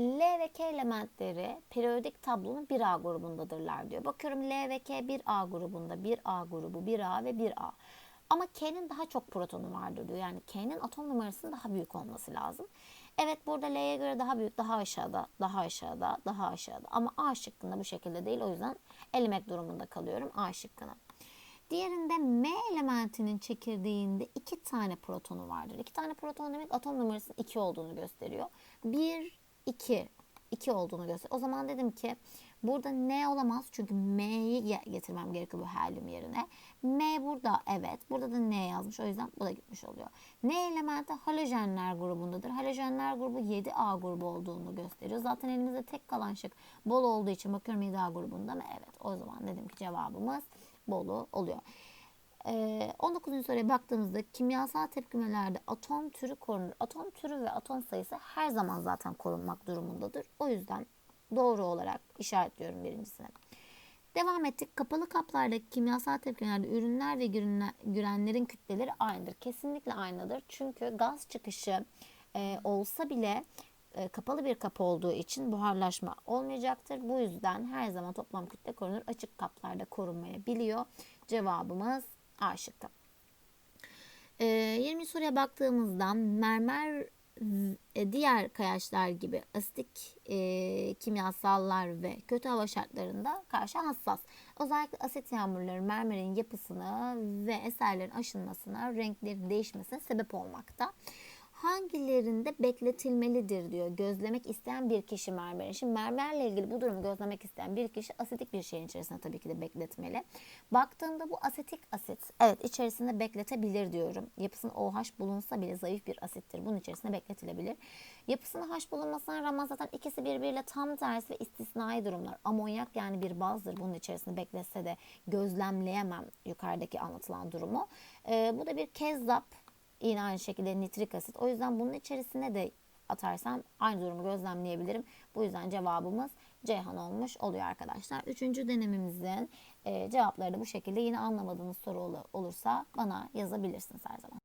L ve K elementleri periyodik tablonun 1A grubundadırlar diyor. Bakıyorum L ve K 1A grubunda, 1A grubu, 1A ve 1A. Ama K'nin daha çok protonu vardır diyor. Yani K'nin atom numarasının daha büyük olması lazım. Evet burada L'ye göre daha büyük, daha aşağıda, daha aşağıda, daha aşağıda. Ama A şıkkında bu şekilde değil. O yüzden elemek durumunda kalıyorum A şıkkına. Diğerinde M elementinin çekirdeğinde iki tane protonu vardır. İki tane proton demek atom numarasının 2 olduğunu gösteriyor. 1, 2, 2 olduğunu gösteriyor. O zaman dedim ki burada N olamaz çünkü M'yi getirmem gerekiyor bu helyum yerine. M burada evet. Burada da N yazmış. O yüzden bu da gitmiş oluyor. N elementi halojenler grubundadır. Halojenler grubu 7A grubu olduğunu gösteriyor. Zaten elimizde tek kalan şık bol olduğu için bakıyorum 7A grubunda mı? Evet. O zaman dedim ki cevabımız bolu oluyor. Ee, 19. soruya baktığımızda kimyasal tepkimelerde atom türü korunur. Atom türü ve atom sayısı her zaman zaten korunmak durumundadır. O yüzden doğru olarak işaretliyorum birincisine. Devam ettik. Kapalı kaplardaki kimyasal tepkimelerde ürünler ve gürenlerin kütleleri aynıdır. Kesinlikle aynıdır. Çünkü gaz çıkışı e, olsa bile e, kapalı bir kapı olduğu için buharlaşma olmayacaktır. Bu yüzden her zaman toplam kütle korunur. Açık kaplarda korunmayabiliyor. Cevabımız A. E, 20 soruya baktığımızda mermer diğer kayaçlar gibi asitik e, kimyasallar ve kötü hava şartlarında karşı hassas. Özellikle asit yağmurları mermerin yapısını ve eserlerin aşınmasına, renklerin değişmesine sebep olmakta hangilerinde bekletilmelidir diyor. Gözlemek isteyen bir kişi mermerin. Şimdi mermerle ilgili bu durumu gözlemek isteyen bir kişi asitik bir şeyin içerisinde tabii ki de bekletmeli. Baktığımda bu asetik asit evet içerisinde bekletebilir diyorum. Yapısında OH bulunsa bile zayıf bir asittir. Bunun içerisinde bekletilebilir. Yapısında H bulunmasına rağmen zaten ikisi birbiriyle tam tersi ve istisnai durumlar. Amonyak yani bir bazdır bunun içerisinde bekletse de gözlemleyemem yukarıdaki anlatılan durumu. Ee, bu da bir kezzap Yine aynı şekilde nitrik asit. O yüzden bunun içerisine de atarsam aynı durumu gözlemleyebilirim. Bu yüzden cevabımız Ceyhan olmuş oluyor arkadaşlar. Üçüncü denememizin e, cevapları da bu şekilde. Yine anlamadığınız soru olursa bana yazabilirsiniz her zaman.